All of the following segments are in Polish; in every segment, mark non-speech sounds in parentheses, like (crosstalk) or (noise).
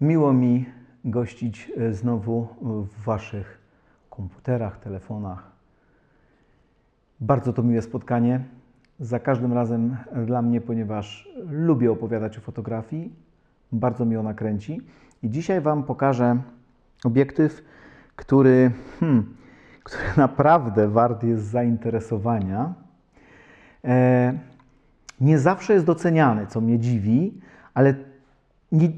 Miło mi gościć e, znowu w Waszych komputerach, telefonach. Bardzo to miłe spotkanie. Za każdym razem dla mnie, ponieważ lubię opowiadać o fotografii. Bardzo mi ona kręci. I dzisiaj Wam pokażę obiektyw, który, hmm, który (laughs) naprawdę wart jest zainteresowania. E, nie zawsze jest doceniany, co mnie dziwi, ale nie,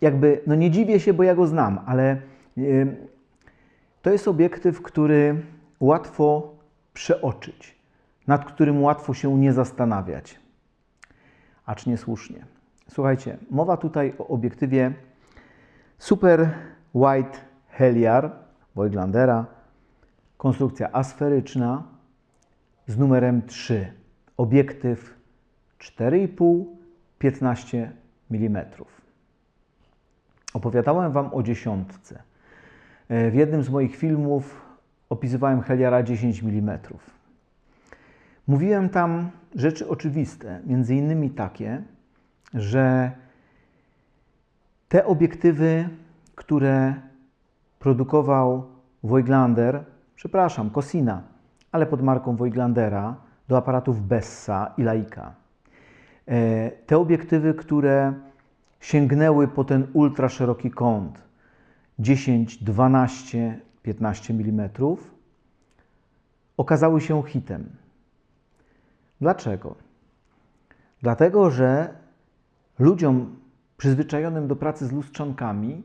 jakby, no nie dziwię się, bo ja go znam, ale y, to jest obiektyw, który łatwo przeoczyć, nad którym łatwo się nie zastanawiać, acz niesłusznie. Słuchajcie, mowa tutaj o obiektywie Super Wide Heliar Voigtlandera, konstrukcja asferyczna z numerem 3. Obiektyw 4,5-15 mm. Opowiadałem Wam o dziesiątce. E, w jednym z moich filmów opisywałem Heliara 10 mm. Mówiłem tam rzeczy oczywiste, między innymi takie, że te obiektywy, które produkował Voigtlander, przepraszam, Cosina, ale pod marką Voigtlandera, do aparatów Bessa i Leica. E, te obiektywy, które sięgnęły po ten ultra szeroki kąt 10, 12, 15 mm, okazały się hitem. Dlaczego? Dlatego, że ludziom przyzwyczajonym do pracy z lustrzankami,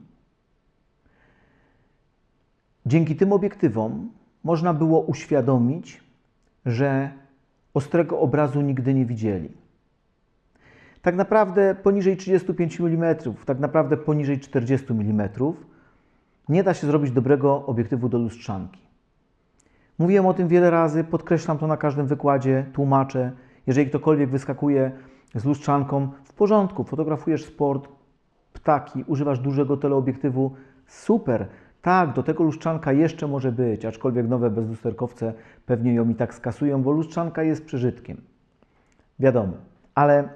dzięki tym obiektywom można było uświadomić, że ostrego obrazu nigdy nie widzieli tak naprawdę poniżej 35 mm, tak naprawdę poniżej 40 mm nie da się zrobić dobrego obiektywu do lustrzanki. Mówiłem o tym wiele razy, podkreślam to na każdym wykładzie, tłumaczę. Jeżeli ktokolwiek wyskakuje z lustrzanką, w porządku, fotografujesz sport, ptaki, używasz dużego teleobiektywu, super. Tak, do tego lustrzanka jeszcze może być, aczkolwiek nowe bezlusterkowce pewnie ją i tak skasują, bo lustrzanka jest przeżytkiem. Wiadomo, ale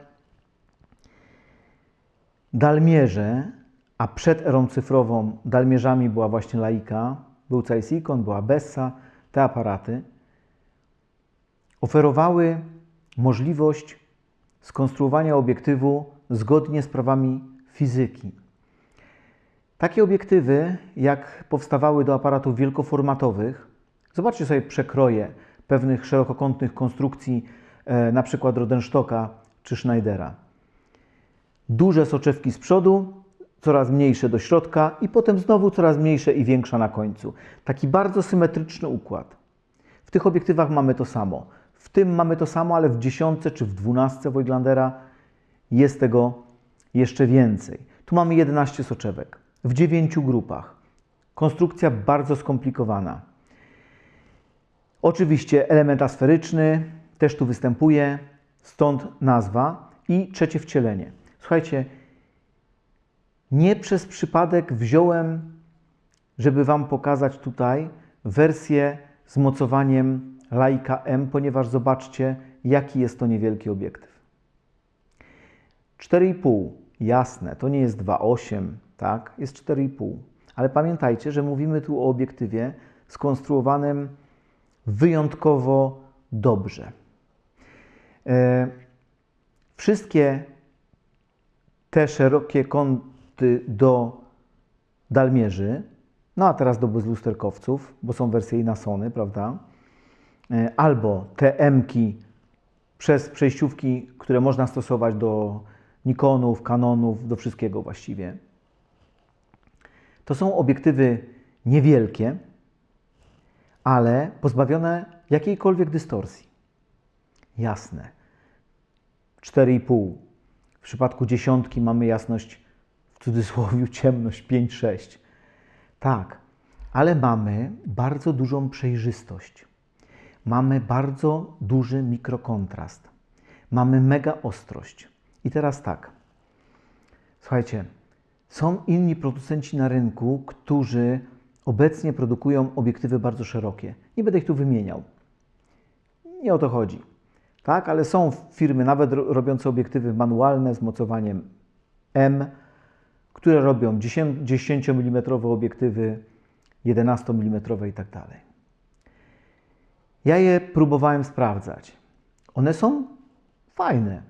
Dalmierze, a przed erą cyfrową dalmierzami była właśnie Laika, był Zeiss-Ikon, była Bessa, te aparaty, oferowały możliwość skonstruowania obiektywu zgodnie z prawami fizyki. Takie obiektywy, jak powstawały do aparatów wielkoformatowych, zobaczcie sobie przekroje pewnych szerokokątnych konstrukcji, e, na przykład Rodenstocka czy Schneidera. Duże soczewki z przodu, coraz mniejsze do środka i potem znowu coraz mniejsze i większa na końcu. Taki bardzo symetryczny układ. W tych obiektywach mamy to samo. W tym mamy to samo, ale w dziesiątce czy w dwunastce Voigtlandera jest tego jeszcze więcej. Tu mamy 11 soczewek w dziewięciu grupach. Konstrukcja bardzo skomplikowana. Oczywiście element asferyczny też tu występuje, stąd nazwa i trzecie wcielenie. Słuchajcie, nie przez przypadek wziąłem, żeby Wam pokazać tutaj wersję z mocowaniem Leica M, ponieważ zobaczcie, jaki jest to niewielki obiektyw. 4,5, jasne, to nie jest 2,8, tak? Jest 4,5. Ale pamiętajcie, że mówimy tu o obiektywie skonstruowanym wyjątkowo dobrze. E, wszystkie te szerokie kąty do dalmierzy, no a teraz do bezlusterkowców, bo są wersje i na Sony, prawda? E, albo te M-ki przez przejściówki, które można stosować do Nikonów, Canonów, do wszystkiego właściwie. To są obiektywy niewielkie, ale pozbawione jakiejkolwiek dystorsji. Jasne. 4,5 w przypadku dziesiątki mamy jasność, w cudzysłowie (laughs) ciemność 5-6. Tak, ale mamy bardzo dużą przejrzystość. Mamy bardzo duży mikrokontrast. Mamy mega ostrość. I teraz tak. Słuchajcie, są inni producenci na rynku, którzy obecnie produkują obiektywy bardzo szerokie. Nie będę ich tu wymieniał. Nie o to chodzi tak? ale są firmy nawet robiące obiektywy manualne z mocowaniem M, które robią 10 mm obiektywy, 11 mm i tak dalej. Ja je próbowałem sprawdzać. One są fajne.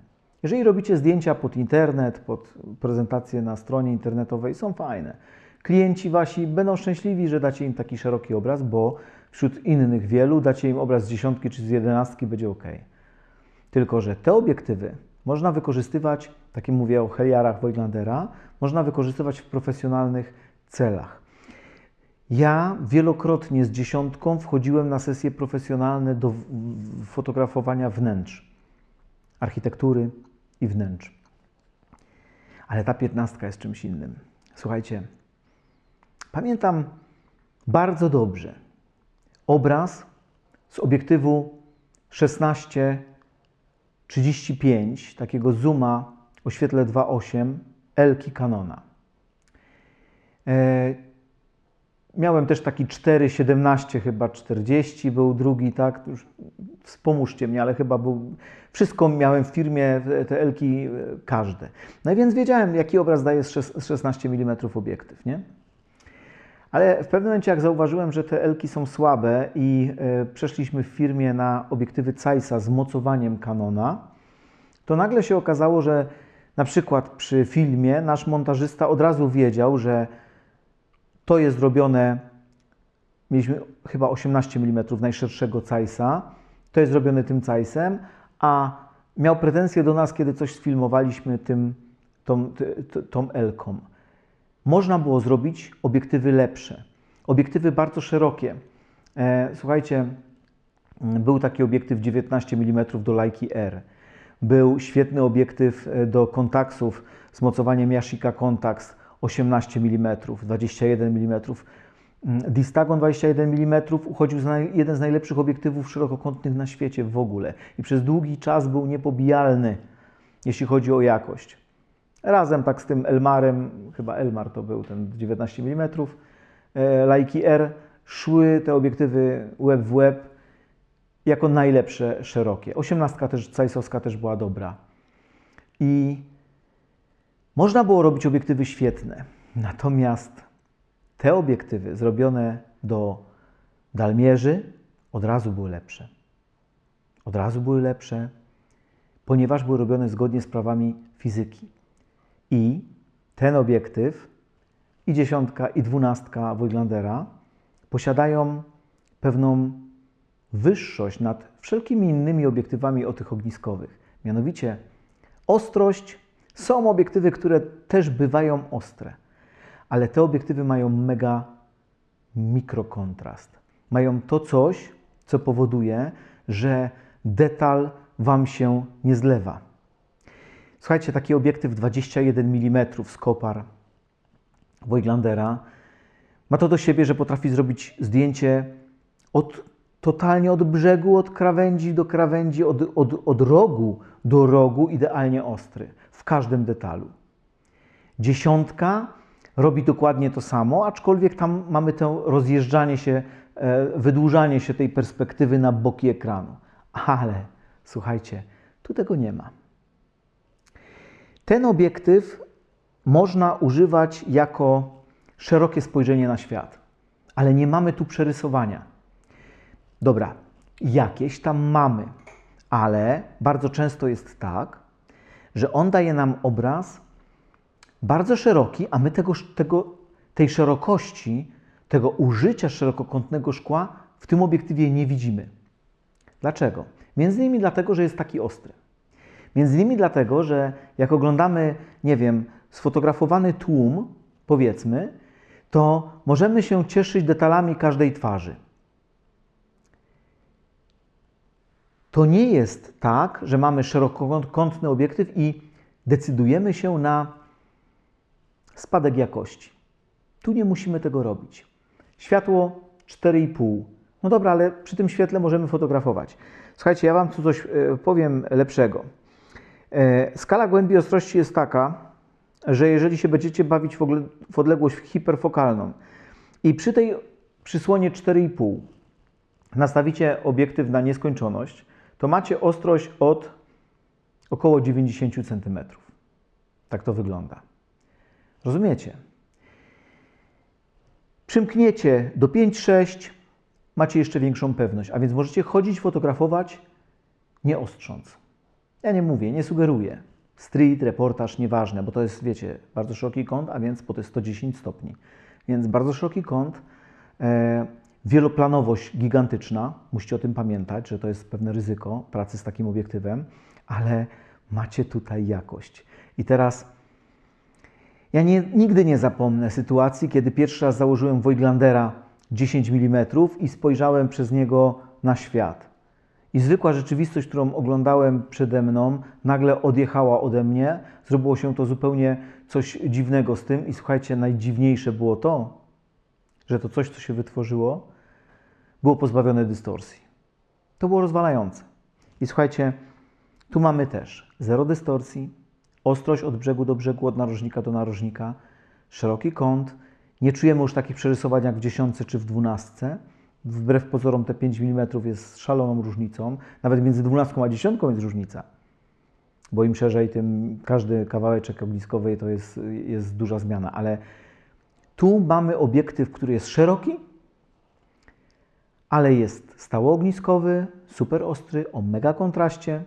Jeżeli robicie zdjęcia pod internet, pod prezentację na stronie internetowej, są fajne. Klienci wasi będą szczęśliwi, że dacie im taki szeroki obraz, bo wśród innych wielu dacie im obraz z dziesiątki czy z jedenastki, będzie ok. Tylko, że te obiektywy można wykorzystywać, tak jak mówię o Heliarach Voigtlandera, można wykorzystywać w profesjonalnych celach. Ja wielokrotnie z dziesiątką wchodziłem na sesje profesjonalne do fotografowania wnętrz, architektury i wnętrz. Ale ta piętnastka jest czymś innym. Słuchajcie, pamiętam bardzo dobrze obraz z obiektywu 16-35, takiego zooma o świetle 2.8 Elki Canona. E, Miałem też taki 4,17 chyba 40 był drugi, tak? Już wspomóżcie mnie, ale chyba był. Wszystko miałem w firmie, te Elki e, każde. No i więc wiedziałem, jaki obraz daje z 16 mm obiektyw, nie? Ale w pewnym momencie, jak zauważyłem, że te Elki są słabe i y, przeszliśmy w firmie na obiektywy Zeissa z mocowaniem Canona, to nagle się okazało, że na przykład przy filmie nasz montażysta od razu wiedział, że to jest zrobione, mieliśmy chyba 18 mm najszerszego Zeissa, to jest zrobione tym Zeissem, a miał pretensje do nas, kiedy coś sfilmowaliśmy tym, tą, tą Elką. Można było zrobić obiektywy lepsze, obiektywy bardzo szerokie. E, słuchajcie, był taki obiektyw 19 mm do Leica R. Był świetny obiektyw e, do kontaktów z mocowaniem Yashica Contax 18 mm, 21 mm. Distagon 21 mm uchodził za jeden z najlepszych obiektywów szerokokątnych na świecie w ogóle i przez długi czas był niepobijalny, jeśli chodzi o jakość. Razem tak z tym Elmarem, chyba Elmar to był ten 19 mm, Leica R, szły te obiektywy web w web jako najlepsze szerokie. 18 też, Cajsowska też była dobra. I można było robić obiektywy świetne, natomiast te obiektywy zrobione do dalmierzy od razu były lepsze. Od razu były lepsze, ponieważ były robione zgodnie z prawami fizyki. I ten obiektyw, i dziesiątka, i dwunastka Voigtlandera posiadają pewną wyższość nad wszelkimi innymi obiektywami ogniskowych. Mianowicie ostrość są obiektywy, które też bywają ostre, ale te obiektywy mają mega mikrokontrast. Mają to coś, co powoduje, że detal Wam się nie zlewa. Słuchajcie, taki obiektyw 21 mm z kopar ma to do siebie, że potrafi zrobić zdjęcie od, totalnie od brzegu, od krawędzi do krawędzi, od, od, od rogu do rogu, idealnie ostry w każdym detalu. Dziesiątka robi dokładnie to samo, aczkolwiek tam mamy to rozjeżdżanie się, e, wydłużanie się tej perspektywy na boki ekranu. Ale słuchajcie, tu tego nie ma. Ten obiektyw można używać jako szerokie spojrzenie na świat, ale nie mamy tu przerysowania. Dobra, jakieś tam mamy, ale bardzo często jest tak, że on daje nam obraz bardzo szeroki, a my tego, tego, tej szerokości, tego użycia szerokokątnego szkła w tym obiektywie nie widzimy. Dlaczego? Między innymi dlatego, że jest taki ostry. Między innymi dlatego, że jak oglądamy, nie wiem, sfotografowany tłum, powiedzmy, to możemy się cieszyć detalami każdej twarzy. To nie jest tak, że mamy szerokokątny obiektyw i decydujemy się na spadek jakości. Tu nie musimy tego robić. Światło 4,5. No dobra, ale przy tym świetle możemy fotografować. Słuchajcie, ja Wam tu coś e, powiem lepszego. E, skala głębi ostrości jest taka, że jeżeli się będziecie bawić w odległość hiperfokalną i przy tej przysłonie 4,5 nastawicie obiektyw na nieskończoność, to macie ostrość od około 90 cm. Tak to wygląda. Rozumiecie? Przymkniecie do 5-6, macie jeszcze większą pewność, a więc możecie chodzić, fotografować, nie ostrząc. Ja nie mówię, nie sugeruję. Street, reportaż, nieważne, bo to jest, wiecie, bardzo szeroki kąt, a więc po to jest 110 stopni. Więc bardzo szeroki kąt, e, wieloplanowość gigantyczna, musicie o tym pamiętać, że to jest pewne ryzyko pracy z takim obiektywem, ale macie tutaj jakość. I teraz ja nie, nigdy nie zapomnę sytuacji, kiedy pierwszy raz założyłem Voigtlandera 10 mm i spojrzałem przez niego na świat. I zwykła rzeczywistość, którą oglądałem przede mną, nagle odjechała ode mnie. Zrobiło się to zupełnie coś dziwnego z tym. I słuchajcie, najdziwniejsze było to, że to coś, co się wytworzyło, było pozbawione dystorsji. To było rozwalające. I słuchajcie, tu mamy też zero dystorsji, ostrość od brzegu do brzegu, od narożnika do narożnika, szeroki kąt. Nie czujemy już takich przerysowań jak w dziesiątce czy w dwunastce. Wbrew pozorom te 5 mm jest szaloną różnicą. Nawet między 12 a 10 jest różnica. Bo im szerzej, tym każdy kawałeczek ogniskowy to jest, jest duża zmiana. Ale tu mamy obiektyw, który jest szeroki, ale jest stałoogniskowy, super ostry, o mega kontraście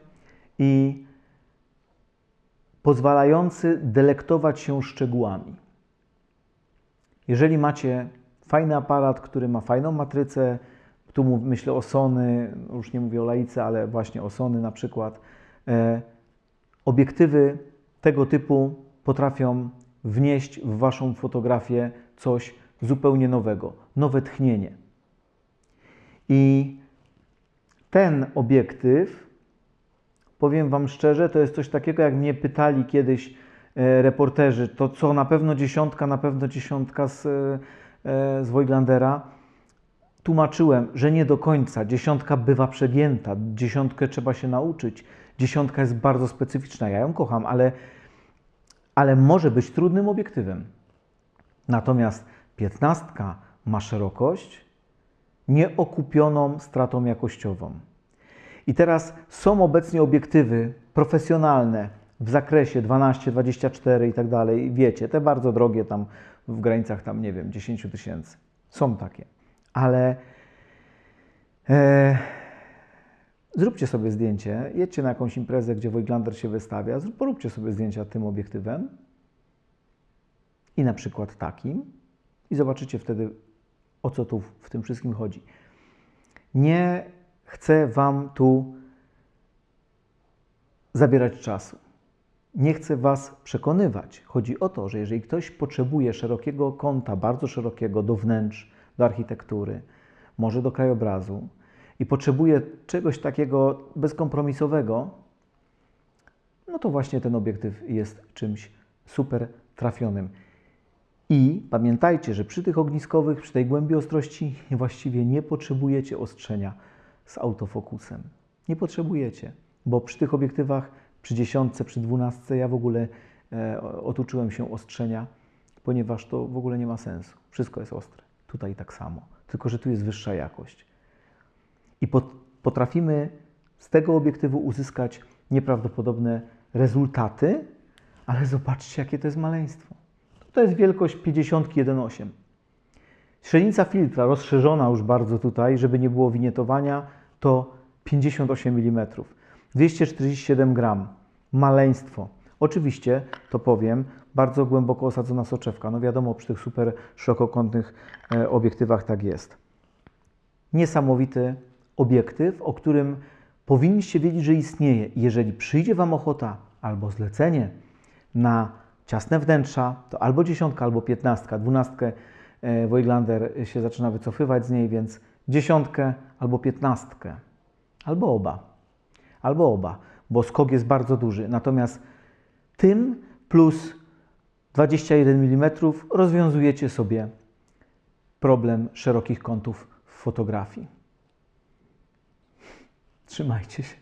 i pozwalający delektować się szczegółami. Jeżeli macie fajny aparat, który ma fajną matrycę, tu myślę o Sony, już nie mówię o laice, ale właśnie o Sony na przykład, e, obiektywy tego typu potrafią wnieść w Waszą fotografię coś zupełnie nowego, nowe tchnienie. I ten obiektyw, powiem Wam szczerze, to jest coś takiego, jak mnie pytali kiedyś e, reporterzy, to co na pewno dziesiątka, na pewno dziesiątka z, z Wojglandera. Tłumaczyłem, że nie do końca. Dziesiątka bywa przegięta, dziesiątkę trzeba się nauczyć. Dziesiątka jest bardzo specyficzna, ja ją kocham, ale, ale może być trudnym obiektywem. Natomiast piętnastka ma szerokość, nieokupioną stratą jakościową. I teraz są obecnie obiektywy profesjonalne w zakresie 12, 24 i tak dalej. Wiecie, te bardzo drogie tam w granicach tam, nie wiem, 10 tysięcy. Są takie. Ale e, zróbcie sobie zdjęcie, jedźcie na jakąś imprezę, gdzie Voigtlander się wystawia, poróbcie sobie zdjęcia tym obiektywem i na przykład takim i zobaczycie wtedy, o co tu w tym wszystkim chodzi. Nie chcę Wam tu zabierać czasu. Nie chcę Was przekonywać. Chodzi o to, że jeżeli ktoś potrzebuje szerokiego kąta, bardzo szerokiego do wnętrz, do architektury, może do krajobrazu i potrzebuje czegoś takiego bezkompromisowego, no to właśnie ten obiektyw jest czymś super trafionym. I pamiętajcie, że przy tych ogniskowych, przy tej głębi ostrości (laughs) właściwie nie potrzebujecie ostrzenia z autofokusem. Nie potrzebujecie, bo przy tych obiektywach, przy dziesiątce, przy dwunastce ja w ogóle e, otuczyłem się ostrzenia, ponieważ to w ogóle nie ma sensu. Wszystko jest ostre. Tutaj tak samo, tylko że tu jest wyższa jakość. I pot, potrafimy z tego obiektywu uzyskać nieprawdopodobne rezultaty, ale zobaczcie, jakie to jest maleństwo. To jest wielkość 50.1.8. Średnica filtra rozszerzona już bardzo tutaj, żeby nie było winietowania, to 58 mm. 247 gram. Maleństwo. Oczywiście, to powiem, bardzo głęboko osadzona soczewka. No wiadomo, przy tych super szerokokątnych e, obiektywach tak jest. Niesamowity obiektyw, o którym powinniście wiedzieć, że istnieje. Jeżeli przyjdzie Wam ochota albo zlecenie na ciasne wnętrza, to albo dziesiątka, albo piętnastka. Dwunastkę e, Voigtlander się zaczyna wycofywać z niej, więc dziesiątkę albo piętnastkę. Albo oba. Albo oba, bo skok jest bardzo duży. Natomiast tym plus 21 mm rozwiązujecie sobie problem szerokich kątów w fotografii. Trzymajcie się.